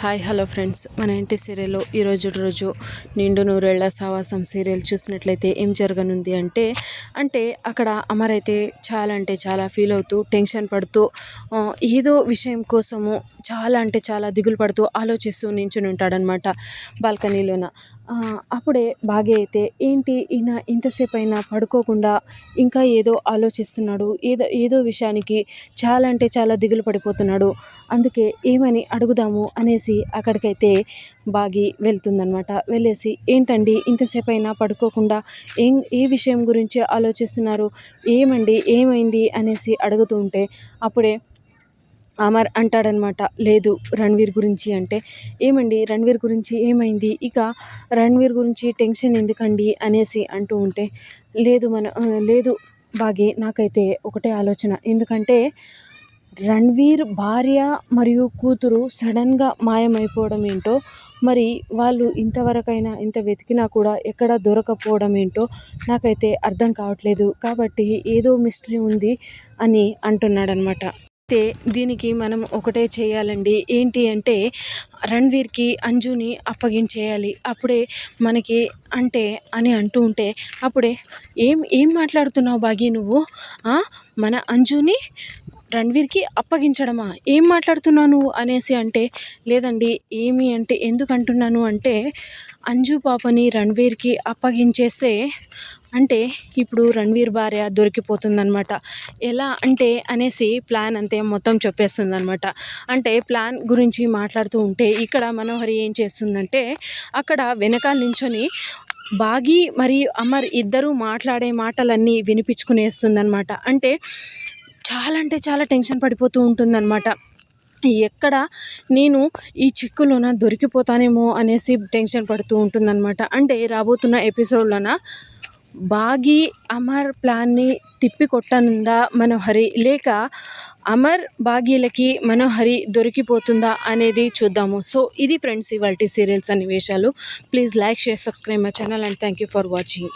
Hi hello friends. మన ఇంటి సీరియల్లో ఈరోజు రోజు నిండు నూరేళ్ళ సావాసం సీరియల్ చూసినట్లయితే ఏం జరగనుంది అంటే అంటే అక్కడ అమర్ అయితే చాలా అంటే చాలా ఫీల్ అవుతూ టెన్షన్ పడుతూ ఏదో విషయం కోసము చాలా అంటే చాలా దిగులు పడుతూ ఆలోచిస్తూ నించుని ఉంటాడనమాట బాల్కనీలోన. అప్పుడే బాగా అయితే ఏంటి ఈయన ఇంతసేపు అయినా పడుకోకుండా ఇంకా ఏదో ఆలోచిస్తున్నాడు ఏదో ఏదో విషయానికి చాలా అంటే చాలా దిగులు పడిపోతున్నాడు. అందుకే ఏమని అడుగుదాము అనేసి అక్కడికైతే బాగి వెళ్తుందనమాట వెళ్ళేసి ఏంటండి ఇంతసేపు అయినా పడుకోకుండా ఏం ఏ విషయం గురించి ఆలోచిస్తున్నారు? ఏమండి? ఏమైంది? అనేసి అడుగుతూ ఉంటే అప్పుడే అమర్ అంటాడనమాట లేదు రణ్వీర్ గురించి అంటే. ఏమండి రణ్వీర్ గురించి ఏమైంది? ఇక రణ్వీర్ గురించి టెన్షన్ ఎందుకండి? అనేసి అంటూ ఉంటే లేదు మన లేదు బాగి నాకైతే ఒకటే ఆలోచన. ఎందుకంటే రణ్వీర్ భార్య మరియు కూతురు సడన్గా మాయమైపోవడం ఏంటో మరి వాళ్ళు ఇంతవరకైనా ఇంత వెతికినా కూడా ఎక్కడ దొరకపోవడం ఏంటో నాకైతే అర్థం కావట్లేదు. కాబట్టి ఏదో మిస్టరీ ఉంది అని అంటున్నాడనమాట. అయితే దీనికి మనం ఒకటే చేయాలండి. ఏంటి అంటే రణ్వీర్కి అంజుని అప్పగించేయాలి. అప్పుడే మనకి అంటే అని అంటూ ఉంటే అప్పుడే ఏం ఏం మాట్లాడుతున్నావు బాగి నువ్వు? మన అంజుని రణ్వీర్కి అప్పగించడమా? ఏం మాట్లాడుతున్నావు నువ్వు అనేసి అంటే లేదండి ఏమి అంటే ఎందుకు అంటున్నాను అంటే అంజు పాపని రణ్వీర్కి అప్పగించేస్తే అంటే ఇప్పుడు రణ్వీర్ భార్య దొరికిపోతుందనమాట ఎలా అంటే అనేసి ప్లాన్ అంతే మొత్తం చెప్పేస్తుందనమాట అంటే ప్లాన్ గురించి మాట్లాడుతూ ఉంటే ఇక్కడ మనోహరి ఏం చేస్తుందంటే అక్కడ వెనకాల నించొని బాగి మరియు అమర్ ఇద్దరూ మాట్లాడే మాటలన్నీ వినిపించుకునేస్తుందనమాట అంటే చాలా అంటే చాలా టెన్షన్ పడిపోతూ ఉంటుందన్నమాట. ఎక్కడ నేను ఈ చిక్కులోన దొరికిపోతానేమో అనేసి టెన్షన్ పడుతూ ఉంటుందన్నమాట. అంటే రాబోతున్న ఎపిసోడ్లోన బాగి అమర్ ప్లాన్ని తిప్పి కొట్టనుందా మనోహరి? లేక అమర్ బాగీలకి మనోహరి దొరికిపోతుందా అనేది చూద్దాము. సో ఇది ఫ్రెండ్స్ ఇవాళ సీరియల్స్ అన్ని విషయాలు please like share subscribe my channel and thank you for watching.